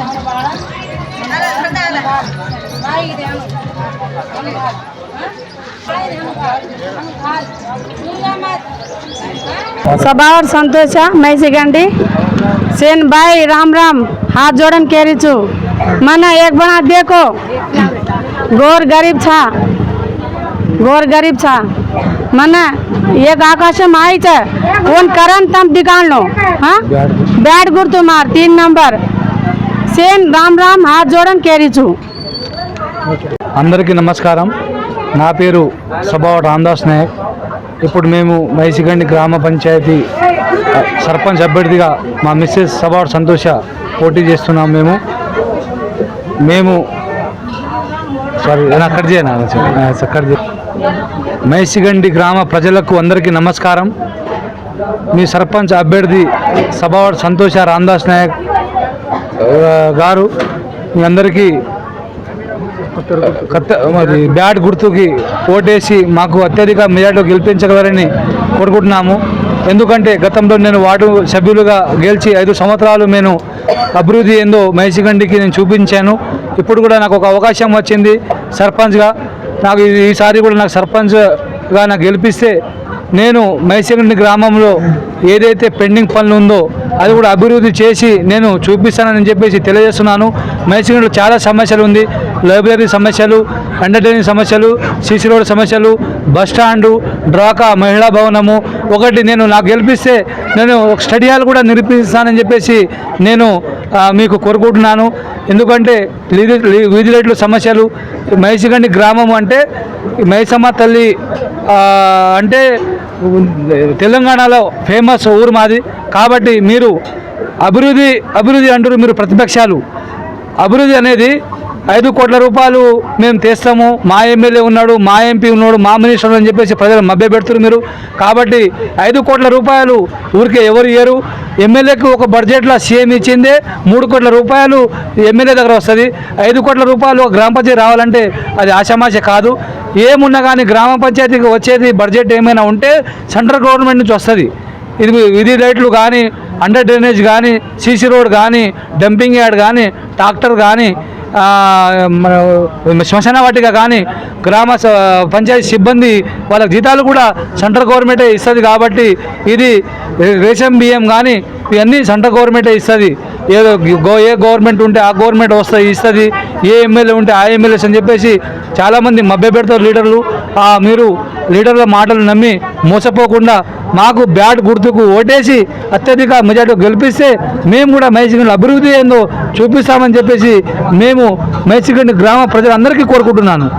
सभावर સબાવર સંતોષા મૈસી સેનભાઈ રામ રામ હાથ જોડન કેરી છું મને એક બના દેખો ગોર ગરીબ છા ગોર ગરીબ છા મને એક આકાશમ આવી છે ફોન કરન તમ ઠેકાણનો હા બેટ ગુરતુ માર તીન નંબર సేమ్ రామ్ రామ్ హాత్ జోడన్ కేరీచు అందరికీ నమస్కారం నా పేరు సభావట్ రామ్దాస్ నాయక్ ఇప్పుడు మేము మైసిగండి గ్రామ పంచాయతీ సర్పంచ్ అభ్యర్థిగా మా మిస్సెస్ సబార్ సంతోష పోటీ చేస్తున్నాం మేము. మేము సారీ నేను అక్కడ చేయను? అక్కడ చేయ మైసిగండి గ్రామ ప్రజలకు అందరికీ నమస్కారం. మీ సర్పంచ్ అభ్యర్థి సభావాడు సంతోష రామదాస్ నాయక్ గారు మీ అందరికీ మరి బ్యాట్ గుర్తుకి ఓటేసి మాకు అత్యధిక మెజార్టీ గెలిపించగలరని కోరుకుంటున్నాము. ఎందుకంటే గతంలో నేను వార్డు సభ్యులుగా గెలిచి ఐదు సంవత్సరాలు నేను అభివృద్ధి ఏందో మైసిగండికి నేను చూపించాను. ఇప్పుడు కూడా నాకు ఒక అవకాశం వచ్చింది సర్పంచ్గా. నాకు ఈసారి కూడా నాకు సర్పంచ్గా నాకు గెలిపిస్తే నేను మైసిగండి గ్రామంలో ఏదైతే పెండింగ్ పనులు ఉందో అది కూడా అభివృద్ధి చేసి నేను చూపిస్తానని చెప్పేసి తెలియజేస్తున్నాను. మైసిగండిలో చాలా సమస్యలు ఉంది. లైబ్రరీ సమస్యలు ఎంటర్టైనింగ్ సమస్యలు సీసీ రోడ్ సమస్యలు బస్ స్టాండు డ్రాకా మహిళా భవనము. ఒకటి నేను నాకు గెలిపిస్తే నేను ఒక స్టడీ హాల్ కూడా నిర్మిస్తానని చెప్పేసి నేను మీకు కోరుకుంటున్నాను. ఎందుకంటే వీధి లైట్లు సమస్యలు మహిషిగండి గ్రామం అంటే మహిసమ్మ తల్లి అంటే తెలంగాణలో ఫేమస్ ఊరు మాది. కాబట్టి మీరు అభివృద్ధి అభివృద్ధి అంటారు మీరు ప్రతిపక్షాలు. అభివృద్ధి అనేది ఐదు కోట్ల రూపాయలు మేము తెస్తాము. మా ఎమ్మెల్యే ఉన్నాడు మా ఎంపీ ఉన్నాడు మా మినిస్టర్ అని చెప్పేసి ప్రజలు మభ్య పెడుతున్నారు మీరు. కాబట్టి ఐదు కోట్ల రూపాయలు ఊరికే ఎవరు ఇయ్యరు. ఎమ్మెల్యేకి ఒక బడ్జెట్లో సీఎం ఇచ్చిందే మూడు కోట్ల రూపాయలు ఎమ్మెల్యే దగ్గర వస్తుంది. ఐదు కోట్ల రూపాయలు గ్రామ పంచాయతీ రావాలంటే అది ఆశామాష కాదు. ఏమున్నా కానీ గ్రామ పంచాయతీకి వచ్చేది బడ్జెట్ ఏమైనా ఉంటే సెంట్రల్ గవర్నమెంట్ నుంచి వస్తుంది. ఇది విధి రైట్లు కానీ అండర్ డ్రైనేజ్ కానీ సీసీ రోడ్ కానీ డంపింగ్ యార్డ్ కానీ ట్రాక్టర్ కానీ శ్మశాన వాటిక కానీ గ్రామ పంచాయతీ సిబ్బంది వాళ్ళ జీతాలు కూడా సెంట్రల్ గవర్నమెంటే ఇస్తుంది కాబట్టి ఇది రేషన్ బియ్యం కానీ ఇవన్నీ సెంట్రల్ గవర్నమెంటే ఇస్తుంది. ఏదో ఏ గవర్నమెంట్ ఉంటే ఆ గవర్నమెంట్ వస్తుంది ఇస్తుంది ఏ ఎమ్మెల్యే ఉంటే ఆ ఎమ్మెల్యేస్ అని చెప్పేసి చాలామంది మభ్య పెడతారు లీడర్లు. మీరు లీడర్ల మాటలు నమ్మి మోసపోకుండా మాకు బ్యాట్ గుర్తుకు ఓటేసి అత్యధిక మెజార్టీ గెలిపిస్తే మేము కూడా మైసిగండి అభివృద్ధి ఏందో చూపిస్తామని చెప్పేసి మేము మైసిగండ్ గ్రామ ప్రజలందరికీ కోరుకుంటున్నాను.